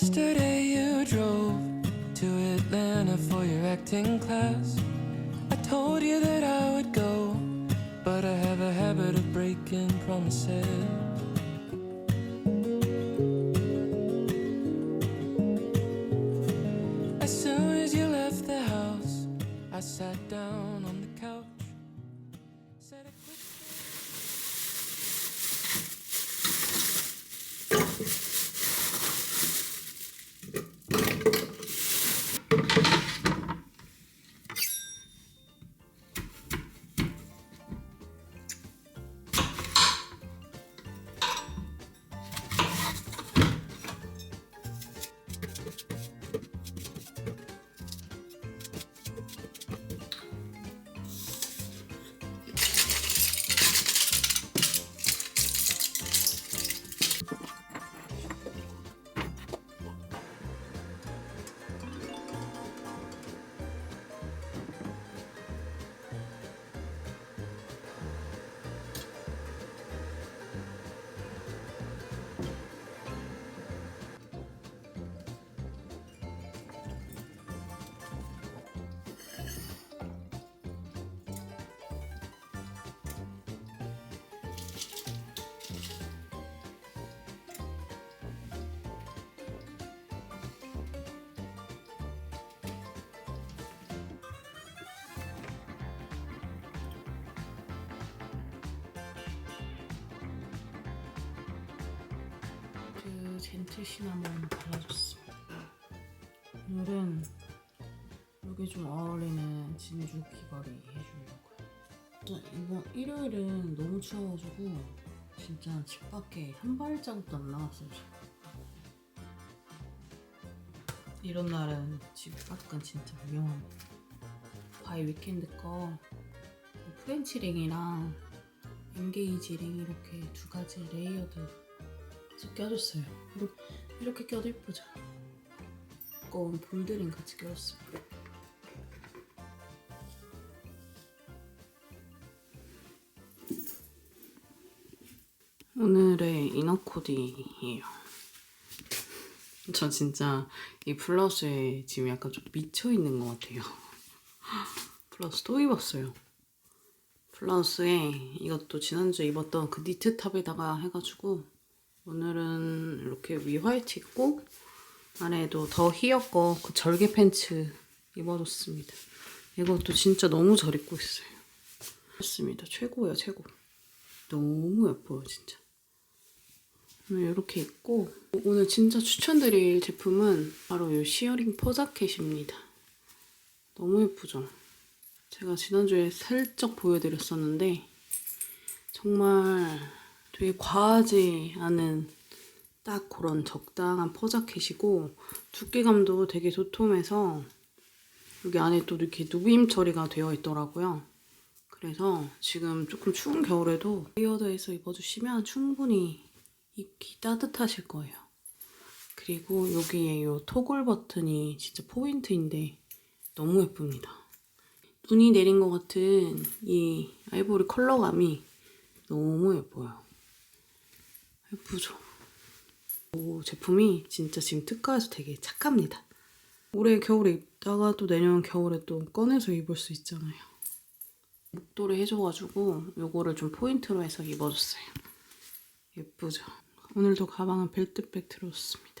Yesterday you drove to Atlanta for your acting class. I told you that I would go, but I have a habit of breaking promises. As soon as you left the house, I sat down 그 젠틀 시나몬 발라줬습니다. 오늘은 여기 좀 어울리는 진주 귀걸이 해주려고요. 이번 일요일은 너무 추워가지고 진짜 집 밖에 한 발자국도 안 나왔어요. 이런 날은 집 밖은 진짜 위험합니다. 바이 위켄드 거 프렌치 링이랑 엔게이지 링 이렇게 두 가지 레이어드 계속 껴줬어요. 이렇게, 껴도 예쁘죠? 두꺼운 볼드링 같이 껴줬어요. 오늘의 이너 코디예요. 저 진짜 이 블라우스에 지금 약간 좀 미쳐 있는 것 같아요. 블라우스 또 입었어요. 블라우스에 이것도 지난주에 입었던 그 니트 탑에다가 해가지고 오늘은 이렇게 위 화이트 입고 안에도 더 희었고 그 절개 팬츠 입어줬습니다. 이것도 진짜 너무 잘 입고 있어요. 좋습니다. 최고예요, 최고. 너무 예뻐요, 진짜. 오늘 이렇게 입고 오늘 진짜 추천드릴 제품은 바로 이 시어링 포자켓입니다. 너무 예쁘죠? 제가 지난주에 살짝 보여드렸었는데 정말 되게 과하지 않은 딱 그런 적당한 포자켓이고 두께감도 되게 도톰해서 여기 안에 또 이렇게 누빔 처리가 되어 있더라고요. 그래서 지금 조금 추운 겨울에도 레이어드해서 입어주시면 충분히 입기 따뜻하실 거예요. 그리고 여기에 이 토글 버튼이 진짜 포인트인데 너무 예쁩니다. 눈이 내린 것 같은 이 아이보리 컬러감이 너무 예뻐요. 예쁘죠? 이 제품이 진짜 지금 특가해서 되게 착합니다. 올해 겨울에 입다가 또 내년 겨울에 또 꺼내서 입을 수 있잖아요. 목도리 해줘가지고 요거를 좀 포인트로 해서 입어줬어요. 예쁘죠? 오늘도 가방은 벨트백 들었습니다.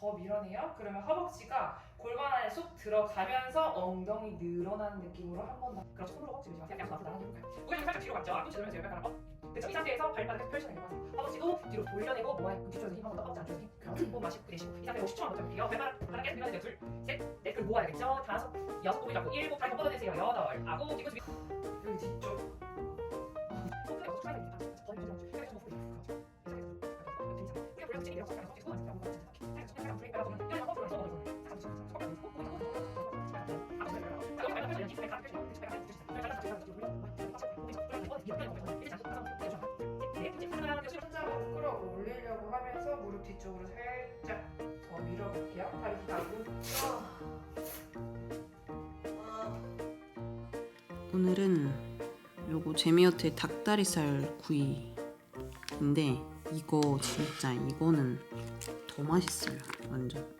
더 밀어내요. 그러면 허벅지가 골반 안에 쏙 들어가면서 엉덩이 늘어나는 느낌으로 한 번 더. 그렇죠. 손으로 허벅지 밀지 마세요. 양손 앞으로 나가볼까요? 무게중심 살짝 뒤로 갔죠. 앞꿈치 들면서 열발 가라. 그렇죠. 이 상태에서 발바닥을 펼쳐내는 거예요. 허벅지도 뒤로 돌려내고 모아에 뒤쪽에서 힘한번 더, 허벅지 안쪽에서 힘. 그렇죠. 호흡 마시고 내쉬고. 이 상태로 10초만 버텨볼게요. 발바닥 바닥에 밀어내세요. 둘, 셋, 넷. 그리고 모아야겠죠. 다섯, 여섯 몸이 잡고 일곱, 더 뻗어내세요. 여덟, 아홉, 뒤꿈치 밀- 여기 뒤쪽. 어, 크게 없어. 추가해야 됩니다. 더 거꾸로 넘어가는 거예요. 잠깐 잠깐 끌어올리려고 하면서 무릎 뒤쪽으로 살짝 더 밀어볼게요. 다리 닿고 오늘은 요거 제미어트의 닭다리살 구이인데 이거 진짜 이거는 더 맛있어요 완전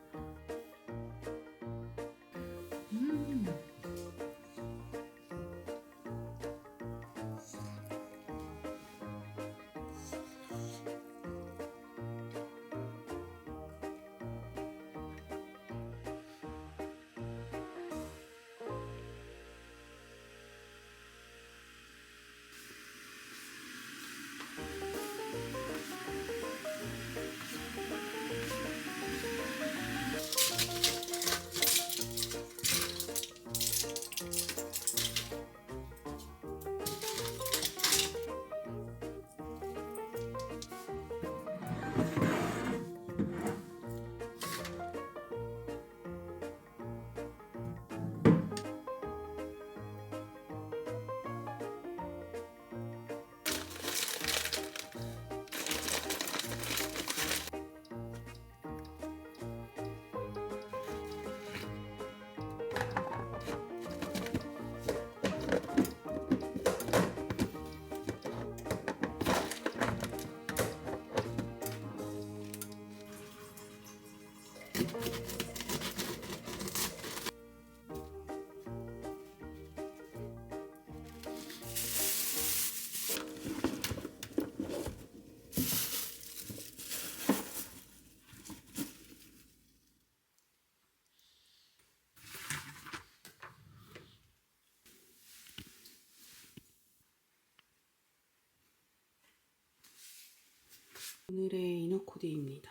코디입니다.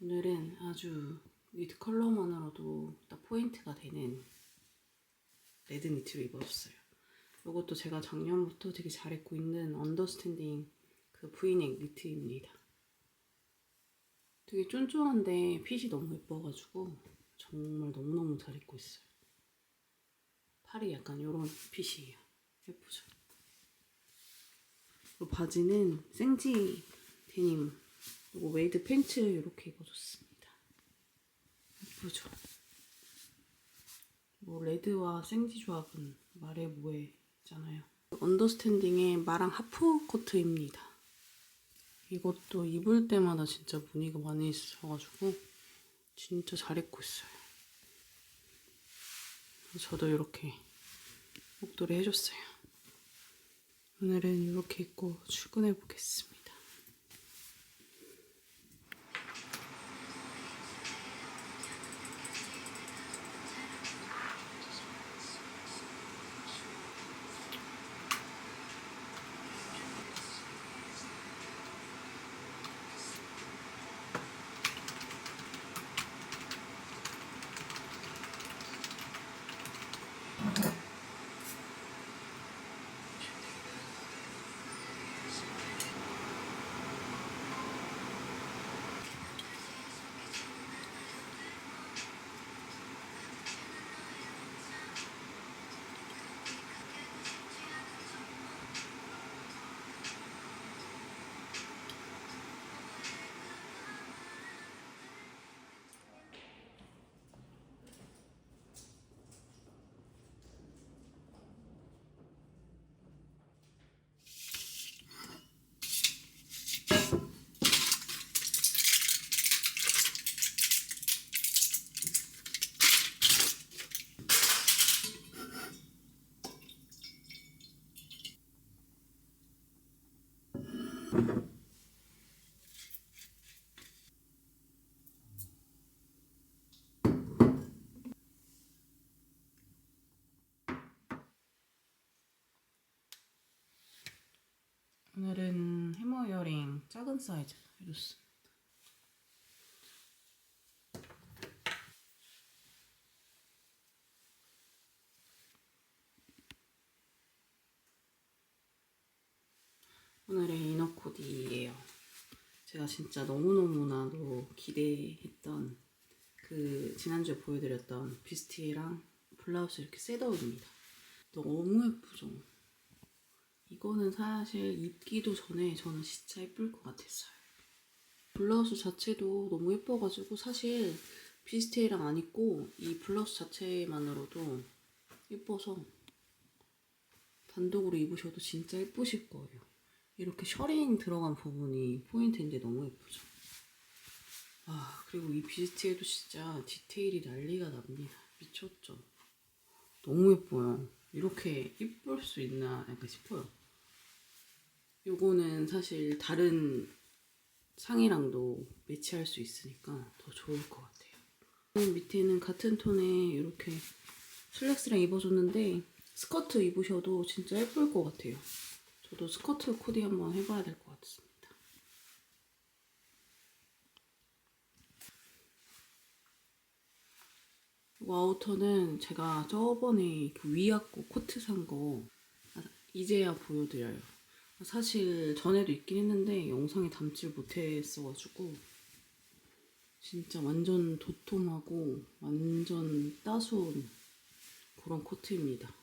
오늘은 아주 니트 컬러만으로도 딱 포인트가 되는 레드 니트를 입어줬어요. 이것도 제가 작년부터 되게 잘 입고 있는 언더스탠딩 그 브이넥 니트입니다. 되게 쫀쫀한데 핏이 너무 예뻐가지고 정말 너무너무 잘 입고 있어요. 팔이 약간 이런 핏이에요. 예쁘죠? 이 바지는 생지 데님 그리고 웨이드 팬츠 이렇게 입어줬습니다. 예쁘죠? 뭐 레드와 생지 조합은 말해 뭐해잖아요. 언더스탠딩의 마랑 하프 코트입니다. 이것도 입을 때마다 진짜 무늬가 많이 있어가지고 진짜 잘 입고 있어요. 저도 이렇게 목도리 해줬어요. 오늘은 이렇게 입고 출근해 보겠습니다. 사이즈 해줬습니다. 오늘의 이너 코디예요. 제가 진짜 너무너무나도 기대했던 그 지난주에 보여드렸던 비스티랑 블라우스 이렇게 셋업입니다. 너무 예쁘죠? 이거는 사실 입기도 전에 저는 진짜 예쁠 것 같았어요. 블라우스 자체도 너무 예뻐가지고 사실 비스티랑 안 입고 이 블라우스 자체만으로도 예뻐서 단독으로 입으셔도 진짜 예쁘실 거예요. 이렇게 셔링 들어간 부분이 포인트인데 너무 예쁘죠. 아 그리고 이 비스티에도 진짜 디테일이 난리가 납니다. 미쳤죠. 너무 예뻐요. 이렇게 예쁠 수 있나 약간 싶어요. 요거는 사실 다른 상이랑도 매치할 수 있으니까 더 좋을 것 같아요. 밑에는 같은 톤에 이렇게 슬랙스랑 입어줬는데 스커트 입으셔도 진짜 예쁠 것 같아요. 저도 스커트 코디 한번 해봐야 될 것 같습니다. 이 아우터는 제가 저번에 그 위아고 코트 산 거 이제야 보여드려요. 사실 전에도 있긴 했는데 영상에 담질 못했어가지고 진짜 완전 도톰하고 완전 따스운 그런 코트입니다.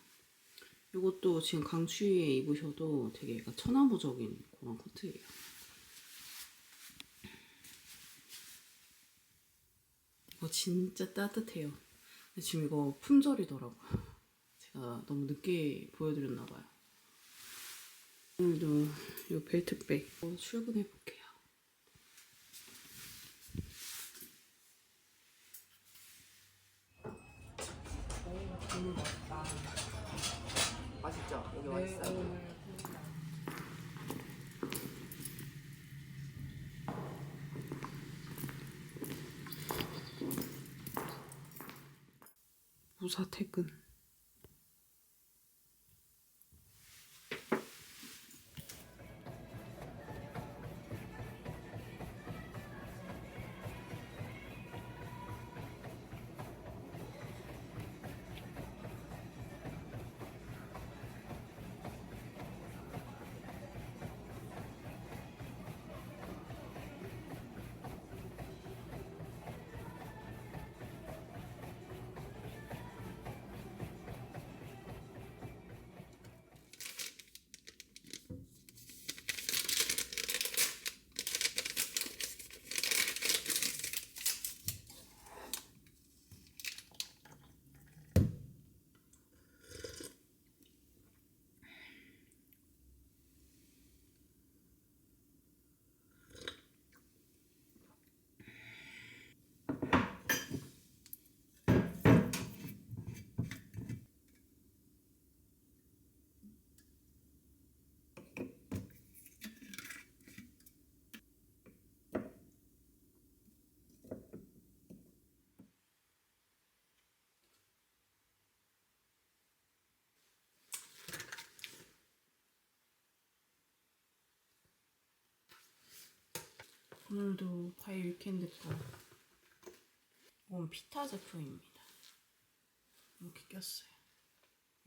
이것도 지금 강추위에 입으셔도 되게 천하무적인 그런 코트예요. 이거 진짜 따뜻해요. 지금 이거 품절이더라고요. 제가 너무 늦게 보여드렸나봐요. 오늘도 이 벨트백 출근해 볼게 오늘도 파이 위켄드 거. 이건 피타 제품입니다. 이렇게 꼈어요.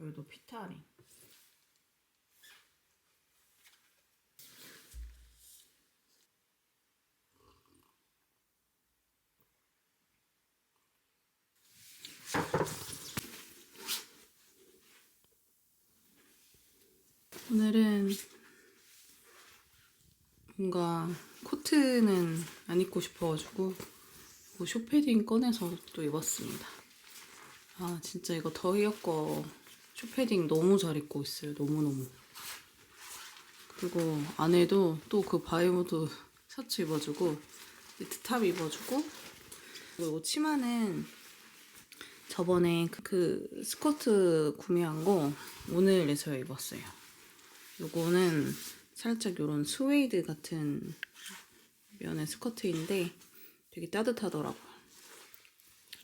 여기도 피타링. 오늘은 뭔가 코트는 안 입고 싶어가지고 뭐 쇼패딩 꺼내서 또 입었습니다. 아 진짜 이거 거 쇼패딩 너무 잘 입고 있어요. 너무너무. 그리고 안에도 또 그 바이모드 셔츠 입어주고 니트탑 입어주고 그리고 치마는 저번에 그, 그 스커트 구매한 거 오늘에서 입었어요. 요거는 살짝 요런 스웨이드 같은 면의 스커트인데 되게 따뜻하더라고요.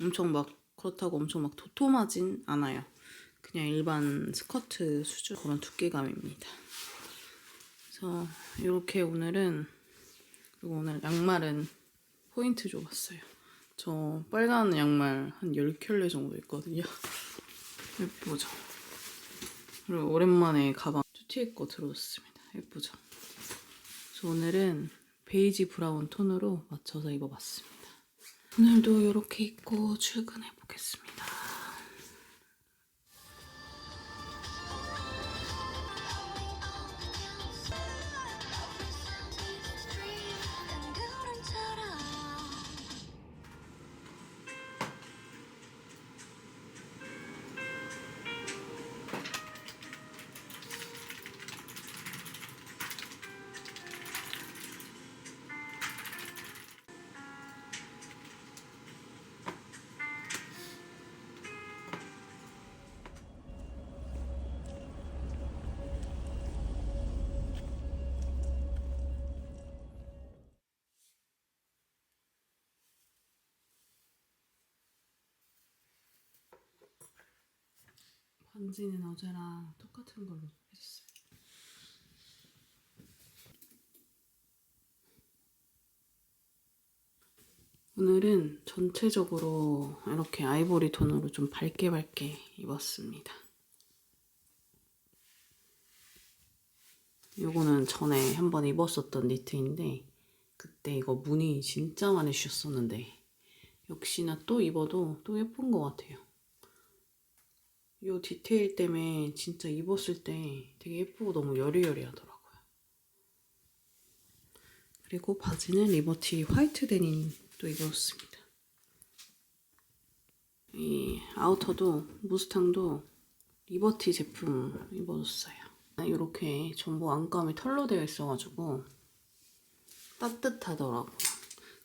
엄청 막 그렇다고 엄청 막 도톰하진 않아요. 그냥 일반 스커트 수준 그런 두께감입니다. 그래서 이렇게 오늘은 그리고 오늘 양말은 포인트 줘봤어요. 저 빨간 양말 한 10켤레 정도 있거든요. 예쁘죠? 그리고 오랜만에 가방 쭈티의 거 들어줬습니다. 예쁘죠? 그래서 오늘은 베이지 브라운 톤으로 맞춰서 입어봤습니다. 오늘도 이렇게 입고 출근해 보겠습니다. 반지는 어제랑 똑같은 걸로 해줬어요. 오늘은 전체적으로 이렇게 아이보리 톤으로 좀 밝게 밝게 입었습니다. 요거는 전에 한번 입었었던 니트인데 그때 이거 무늬 진짜 많이 주셨었는데 역시나 또 입어도 또 예쁜 것 같아요. 요 디테일 때문에 진짜 입었을 때 되게 예쁘고 너무 여리여리하더라고요. 그리고 바지는 리버티 화이트 데님 또 입었습니다. 이 아우터도 무스탕도 리버티 제품 입어줬어요. 이렇게 전부 안감이 털로 되어 있어가지고 따뜻하더라고요.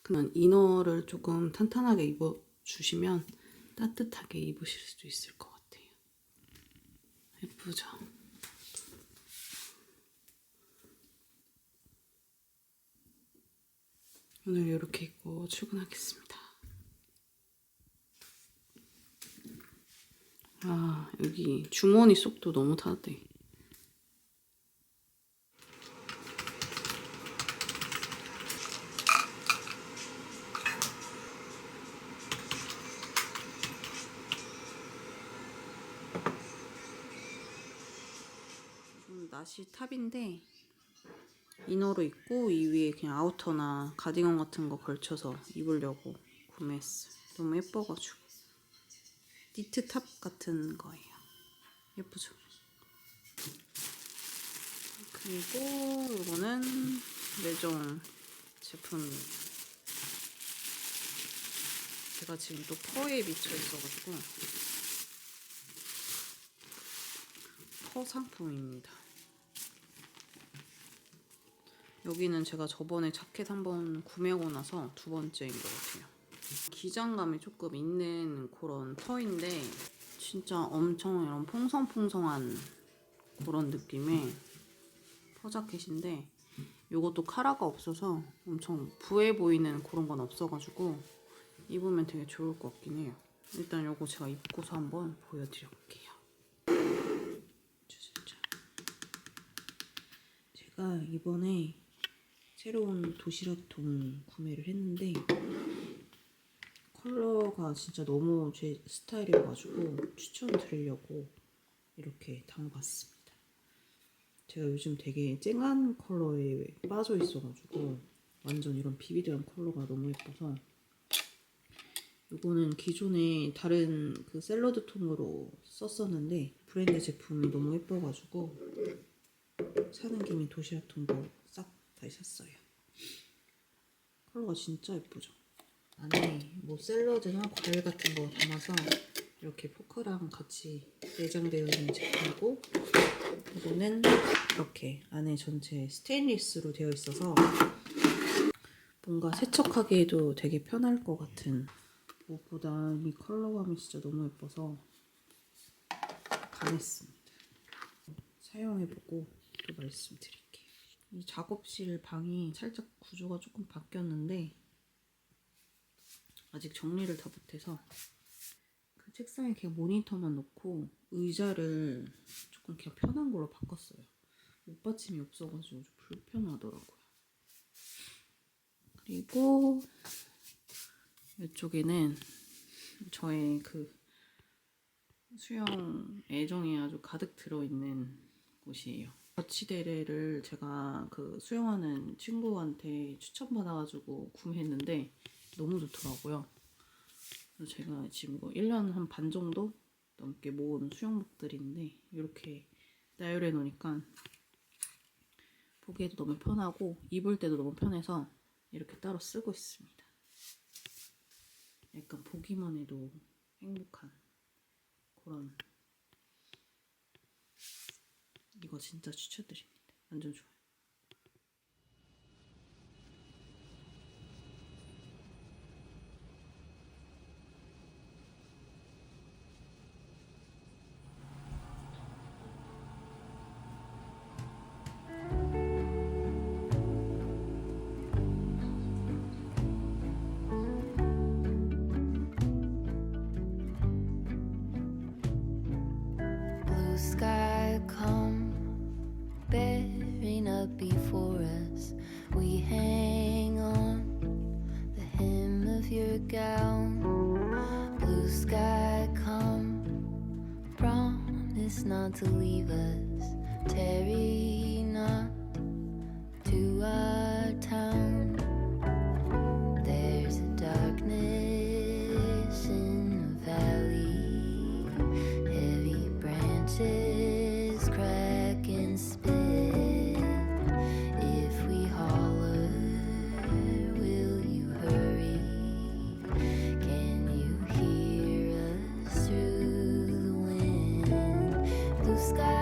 그러면 이너를 조금 탄탄하게 입어주시면 따뜻하게 입으실 수도 있을 것 같아요. 예쁘죠? 오늘 이렇게 입고 출근하겠습니다. 아, 여기 주머니 속도 너무 타대. 좀 나시 탑인데 이너로 입고 이 위에 그냥 아우터나 가디건 같은 거 걸쳐서 입으려고 구매했어요. 너무 예뻐가지고 니트 탑 같은 거예요. 예쁘죠? 그리고 이거는 매종 제품입니다. 제가 지금 또 퍼에 미쳐 있어가지고 퍼 상품입니다. 여기는 제가 저번에 자켓 한번 구매하고 나서 두 번째인 것 같아요. 기장감이 조금 있는 그런 퍼인데 진짜 엄청 이런 퐁성퐁성한 그런 느낌의 퍼 자켓인데 이것도 카라가 없어서 엄청 부해 보이는 그런 건 없어가지고 입으면 되게 좋을 것 같긴 해요. 일단 이거 제가 입고서 한번 보여드릴게요. 제가 이번에 새로운 도시락통 구매를 했는데 컬러가 진짜 너무 제 스타일이어가지고 추천드리려고 이렇게 담아봤습니다. 제가 요즘 되게 쨍한 컬러에 빠져 있어가지고 완전 이런 비비드한 컬러가 너무 예뻐서 이거는 기존에 다른 그 샐러드 톤으로 썼었는데 브랜드 제품이 너무 예뻐가지고 사는 김에 도시락 통도 싹 샀어요. 컬러가 진짜 예쁘죠? 안에 뭐 샐러드나 과일 같은 거 담아서 이렇게 포크랑 같이 내장되어 있는 제품이고 이거는 이렇게 안에 전체 스테인리스로 되어 있어서 뭔가 세척하기에도 되게 편할 것 같은 무엇보다 이 컬러감이 진짜 너무 예뻐서 반했습니다. 사용해보고 또 말씀드릴게요. 이 작업실 방이 살짝 구조가 조금 바뀌었는데 아직 정리를 다 못해서 그 책상에 그냥 모니터만 놓고 의자를 조금 그냥 편한 걸로 바꿨어요. 옷받침이 없어가지고 좀 불편하더라고요. 그리고 이쪽에는 저의 그 수영 애정이 아주 가득 들어있는 곳이에요. 거치대를 제가 그 수영하는 친구한테 추천받아가지고 구매했는데 너무 좋더라고요. 그래서 제가 지금 이거 1년 한 반 정도 넘게 모은 수영복들인데 이렇게 나열해 놓으니까 보기에도 너무 편하고 입을 때도 너무 편해서 이렇게 따로 쓰고 있습니다. 약간 보기만 해도 행복한 그런 이거 진짜 추천드립니다. 완전 좋아요. Sky come bearing up before us. We hang on the hem of your gown. Blue sky come, promise not to leave us. Tarry not to our sky